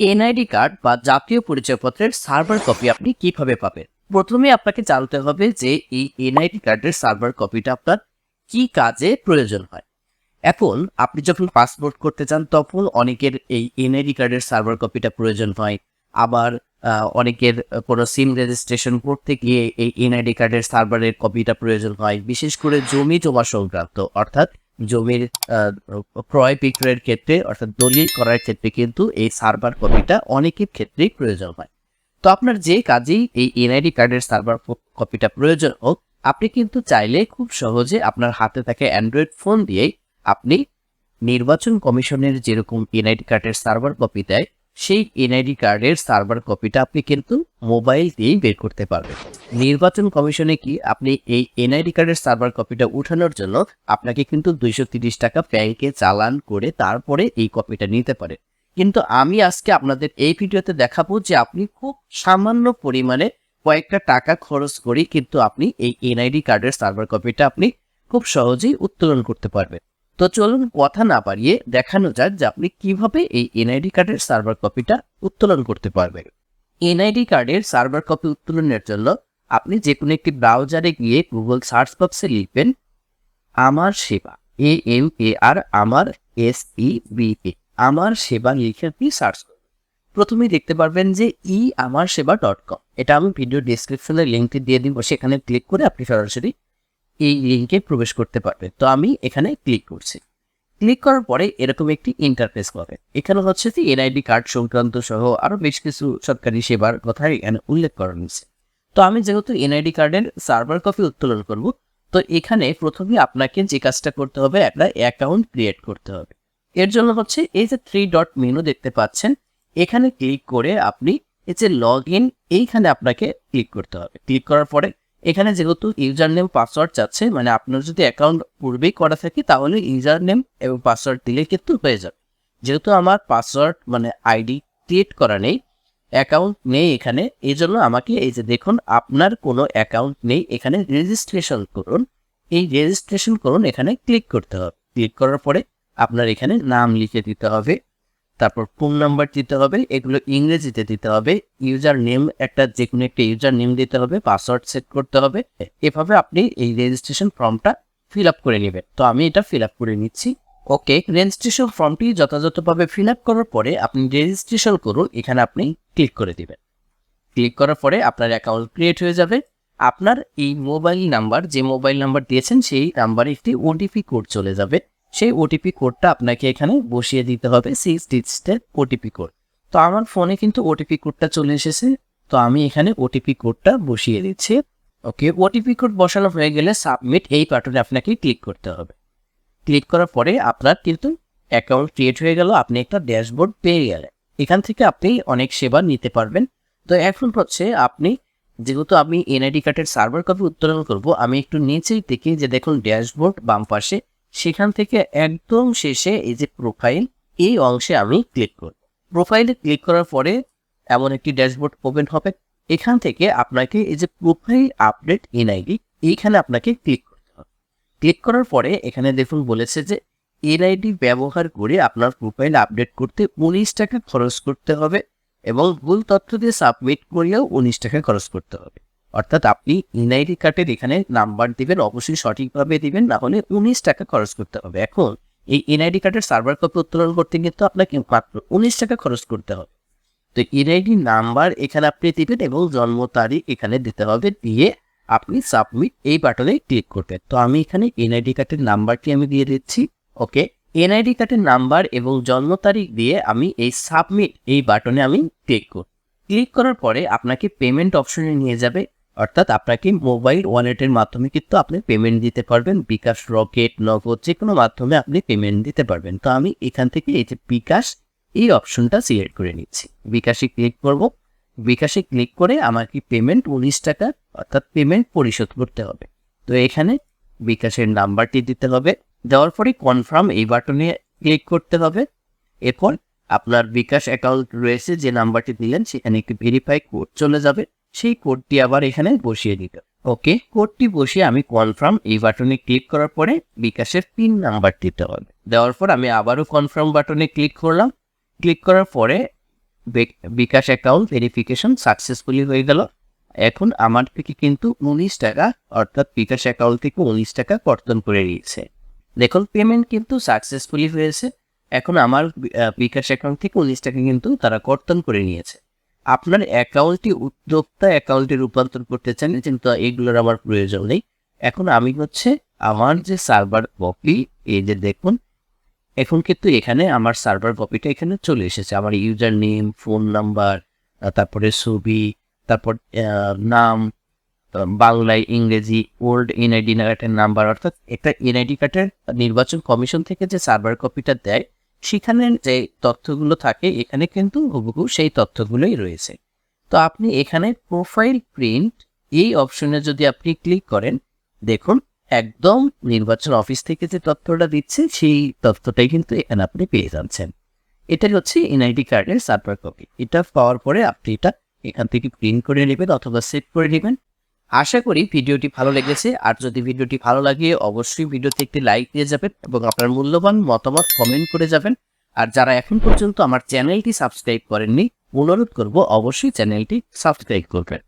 NID card বা জাতীয় পরিচয়পত্রের সার্ভার কপি আপনি কীভাবে পাবেন? প্রথমে আপনাকে জানতে হবে যে এই এনআইডি কার্ডের সার্ভার কপিটা আপনার কি কাজে প্রয়োজন হয়। এখন আপনি যখন পাসপোর্ট করতে চান, তখন অনেকের এই এনআইডি কার্ডের সার্ভার কপিটা প্রয়োজন হয়। আবার অনেকের কোনো সিম রেজিস্ট্রেশন করতে গিয়ে এই এনআইডি কার্ডের সার্ভারের কপিটা প্রয়োজন হয়। বিশেষ করে জমি জমা সংক্রান্ত, অর্থাৎ জমির ক্রয় বিক্রয়ের ক্ষেত্রে অর্থাৎ দলিল করার ক্ষেত্রে কিন্তু এই সার্ভার কপিটা অনেকের ক্ষেত্রেই প্রয়োজন হয়। তো আপনার যে কাজেই এই এনআইডি কার্ডের সার্ভার কপিটা প্রয়োজন হোক, আপনি কিন্তু চাইলে খুব সহজে আপনার হাতে থাকে অ্যান্ড্রয়েড ফোন দিয়েই আপনি নির্বাচন কমিশনের যেরকম এনআইডি কার্ডের সার্ভার কপি দেয় সেই এনআইডি কার্ডের সার্ভার কপিটা আপনি কিন্তু মোবাইল দিয়েই বের করতে পারবেন। নির্বাচন কমিশনে কি আপনি এই এনআইডি কার্ডের সার্ভার কপিটা উঠানোর জন্য আপনাকে কিন্তু দুইশো টাকা ব্যাংকে চালান করে তারপরে এই কপিটা নিতে পারেন। কিন্তু আমি আজকে আপনাদের এই ভিডিওতে দেখাবো যে আপনি খুব সামান্য পরিমাণে কয়েকটা টাকা খরচ করেই কিন্তু আপনি এই এনআইডি কার্ডের সার্ভার কপিটা আপনি খুব সহজেই উত্তোলন করতে পারবেন। তো চলুন কথা না বাড়িয়ে দেখানো যাক যে আপনি কীভাবে এই এনআইডি কার্ডের সার্ভার কপিটা উত্তোলন করতে পারবেন। এনআইডি কার্ডের সার্ভার কপি উত্তোলনের জন্য আপনি যে কোনো একটি ব্রাউজারে গিয়ে গুগল সার্চ বক্সে লিখবেন, আমার সেবা এ এম এ আর আমার এস ই বি এ আমার সেবা লিখে আপনি সার্চ করুন প্রথমেই দেখতে পারবেন যে ই আমার সেবা ডট কম এটা আমি ভিডিও ডিসক্রিপশনে লিঙ্কটি দিয়ে দিব, সেখানে ক্লিক করে আপনি সরাসরি এই লিঙ্কে প্রবেশ করতে পারবে। তো আমি এখানে ক্লিক করছি। ক্লিক করার পরে এরকম একটি ইন্টারফেস পাবেন এখানে হচ্ছে যে এনআইডি কার্ড সংক্রান্ত সহ আরও বেশ কিছু সরকারি সেবার কথা এখানে উল্লেখ করা হয়েছে। তো আমি যেহেতু এনআইডি কার্ডের সার্ভার কপি উত্তোলন করব, তো এখানে প্রথমে আপনাকে যে কাজটা করতে হবে, একটা অ্যাকাউন্ট ক্রিয়েট করতে হবে। এর জন্য হচ্ছে এই যে থ্রি ডট মেনু দেখতে পাচ্ছেন, এখানে ক্লিক করে আপনি এই যে লগ ইন এইখানে আপনাকে ক্লিক করতে হবে। ক্লিক করার পরে এখানে যেহেতু ইউজার নেম পাসওয়ার্ড চাচ্ছে মানে আপনার যদি অ্যাকাউন্ট পূর্বেই করা থাকে, তাহলে ইউজার নেম এবং পাসওয়ার্ড দিলে কিন্তু হয়ে যাবে। যেহেতু আমার পাসওয়ার্ড মানে আইডি ক্রিয়েট করা নেই অ্যাকাউন্ট নেই এখানে এই জন্য আমাকে এই যে দেখুন, আপনার কোনো অ্যাকাউন্ট নেই, এখানে রেজিস্ট্রেশন করুন। এই রেজিস্ট্রেশন করুন, এখানে ক্লিক করতে হবে। ক্লিক করার পরে আপনার এখানে নাম লিখে দিতে হবে। তারপর ফোন নাম্বার দিতে হবে, এগুলো ইংরেজিতে দিতে হবে। ইউজার নেম একটা যে কোনো একটা ইউজার নেম দিতে হবে, পাসওয়ার্ড সেট করতে হবে। এভাবে আপনি এই রেজিস্ট্রেশন ফর্মটা ফিল আপ করে নেবেন। তো আমি এটা ফিল আপ করে নিচ্ছি। ওকে রেজিস্ট্রেশন ফর্মটি যথাযথভাবে ফিল আপ করার পরে আপনি রেজিস্ট্রেশন করুন, এখানে আপনি ক্লিক করে দেবেন। ক্লিক করার পরে আপনার অ্যাকাউন্ট ক্রিয়েট হয়ে যাবে। আপনার এই মোবাইল নাম্বার যে মোবাইল নাম্বার দিয়েছেন, সেই নাম্বারে একটি ওটিপি কোড চলে যাবে। সেই ওটিপি কোডটা আপনাকে এখানে বসিয়ে দিতে হবে সিক্স ডিজিটের ওটিপি কোড তো আমার ফোনে কিন্তু ওটিপি কোডটা চলে এসেছে, তো আমি এখানে ওটিপি কোডটা বসিয়ে দিচ্ছি। ওকে ওটিপি কোড বসানো হয়ে গেলে সাবমিট এই বাটনে আপনাকে ক্লিক করতে হবে। ক্লিক করার পরে আপনার কিন্তু অ্যাকাউন্ট ক্রিয়েট হয়ে গেল, আপনি একটা ড্যাশবোর্ড পেয়ে গেলেন। এখান থেকে আপনি অনেক সেবা নিতে পারবেন। তো এখন হচ্ছে আপনি, যেহেতু আমি এনআইডি কার্ডের সার্ভার কপি উত্তোলন করব, আমি একটু নিচেই দেখি যে দেখুন ড্যাশবোর্ড বাম পাশে সেখান থেকে একদম শেষে এই যে প্রোফাইল এই অংশে আমি ক্লিক করব প্রোফাইলে ক্লিক করার পরে এমন একটি ড্যাশবোর্ড ওপেন হবে। এখান থেকে আপনাকে এই যে প্রোফাইল আপডেট এনআইডি, এইখানে আপনাকে ক্লিক করতে হবে। ক্লিক করার পরে এখানে দেখুন বলেছে যে এনআইডি ব্যবহার করে আপনার প্রোফাইল আপডেট করতে উনিশ টাকা খরচ করতে হবে এবং ভুল তথ্য দিয়ে সাবমিট করিয়াও উনিশ টাকা খরচ করতে হবে। অর্থাৎ আপনি এনআইডি কার্ডের এখানে নাম্বার দিবেন, অবশ্যই সঠিকভাবে দিবেন, না হলে উনিশ টাকা খরচ করতে হবে। এখন এই এনআইডি কার্ডের সার্ভার কপি উত্তোলন করতে কিন্তু আপনাকে মাত্র উনিশ টাকা খরচ করতে হবে। তো এনআইডি নাম্বার এখানে আপনি দিবেন এবং জন্ম তারিখ এখানে দিতে হবে, দিয়ে আপনি সাবমিট এই বাটনে ক্লিক করবেন। তো আমি এখানে এনআইডি কার্ডের নাম্বারটি আমি দিয়ে দিচ্ছি ওকে এনআইডি কার্ডের নাম্বার এবং জন্ম তারিখ দিয়ে আমি এই সাবমিট এই বাটনে আমি ক্লিক করব। ক্লিক করার পরে আপনাকে পেমেন্ট অপশনে নিয়ে যাবে অর্থাৎ আপনাকে মোবাইল ওয়ালেটের মাধ্যমে কিন্তু আপনি পেমেন্ট দিতে পারবেন। বিকাশ রকেট, নগদ যে কোনো মাধ্যমে আপনি পেমেন্ট দিতে পারবেন। তো আমি এখান থেকে এই যে বিকাশ, এই অপশনটা সিলেক্ট করে নিচ্ছি। বিকাশে ক্লিক করব। বিকাশে ক্লিক করে আমাকে পেমেন্ট উনিশ টাকা, অর্থাৎ পেমেন্ট পরিশোধ করতে হবে। তো এখানে বিকাশের নাম্বারটি দিতে হবে। দেওয়ার পরে কনফার্ম এই বাটনে ক্লিক করতে হবে। এরপর আপনার বিকাশ অ্যাকাউন্ট রয়েছে, যে নাম্বারটি দিলেন, সেখানে একটি ভেরিফাই কোড চলে যাবে। সেই কোডটি আবার এখানে বসিয়ে দিতে। ওকে কোডটি বসিয়ে আমি কনফার্ম এই বাটনে ক্লিক করার পরে বিকাশের পিন নাম্বার দিতে হবে। দেওয়ার পর আমি আবারও কনফার্ম বাটনে ক্লিক করলাম। ক্লিক করার পরে বিকাশ অ্যাকাউন্ট ভেরিফিকেশন সাকসেসফুলি হয়ে গেল। এখন আমার থেকে কিন্তু উনিশ টাকা, অর্থাৎ বিকাশ অ্যাকাউন্ট থেকে উনিশ টাকা কর্তন করে নিয়েছে। দেখুন পেমেন্ট কিন্তু সাকসেসফুলি হয়েছে। এখন আমার বিকাশ অ্যাকাউন্ট থেকে উনিশ টাকা কিন্তু তারা কর্তন করে নিয়েছে। আপনার অ্যাকাউন্টটি উদ্যোক্তা অ্যাকাউন্টে রূপান্তর করতে চান, কিন্তু এগুলোর আমার প্রয়োজন নেই। এখন আমি হচ্ছে আমার যে সার্ভার কপি এই যে দেখুন, এখন কিন্তু এখানে আমার সার্ভার কপিটা এখানে চলে এসেছে। আমার ইউজার নেম ফোন নাম্বার তারপরে ছবি, তারপর নাম বাংলায় ইংরেজি ওল্ড এনআইডি কার্ডের নাম্বার অর্থাৎ একটা এনআইডি কার্ডের নির্বাচন কমিশন থেকে যে সার্ভার কপিটা দেয় সেখানে যে তথ্যগুলো থাকে, এখানে কিন্তু হুবহু সেই তথ্যগুলোই রয়েছে। তো আপনি এখানে প্রোফাইল প্রিন্ট এই অপশনে যদি আপনি ক্লিক করেন, দেখুন একদম নির্বাচন অফিস থেকে যে তথ্যটা দিচ্ছে, সেই তথ্যটাই কিন্তু এখানে আপনি পেয়ে যাচ্ছেন। এটাই হচ্ছে এনআইডি কার্ডের সার্ভার কপি এটা পাওয়ার পরে আপনি এটা এখান থেকে প্রিন্ট করে নেবেন অথবা সেভ করে নেবেন। আশা করি ভিডিওটি ভালো লেগেছে। আর যদি ভিডিওটি ভালো লাগে, অবশ্যই ভিডিওতে একটি লাইক দিয়ে যাবেন এবং আপনার মূল্যবান মতামত কমেন্ট করে যাবেন। আর যারা এখন পর্যন্ত আমার চ্যানেলটি সাবস্ক্রাইব করেননি, অনুরোধ করব অবশ্যই চ্যানেলটি সাবস্ক্রাইব করবেন।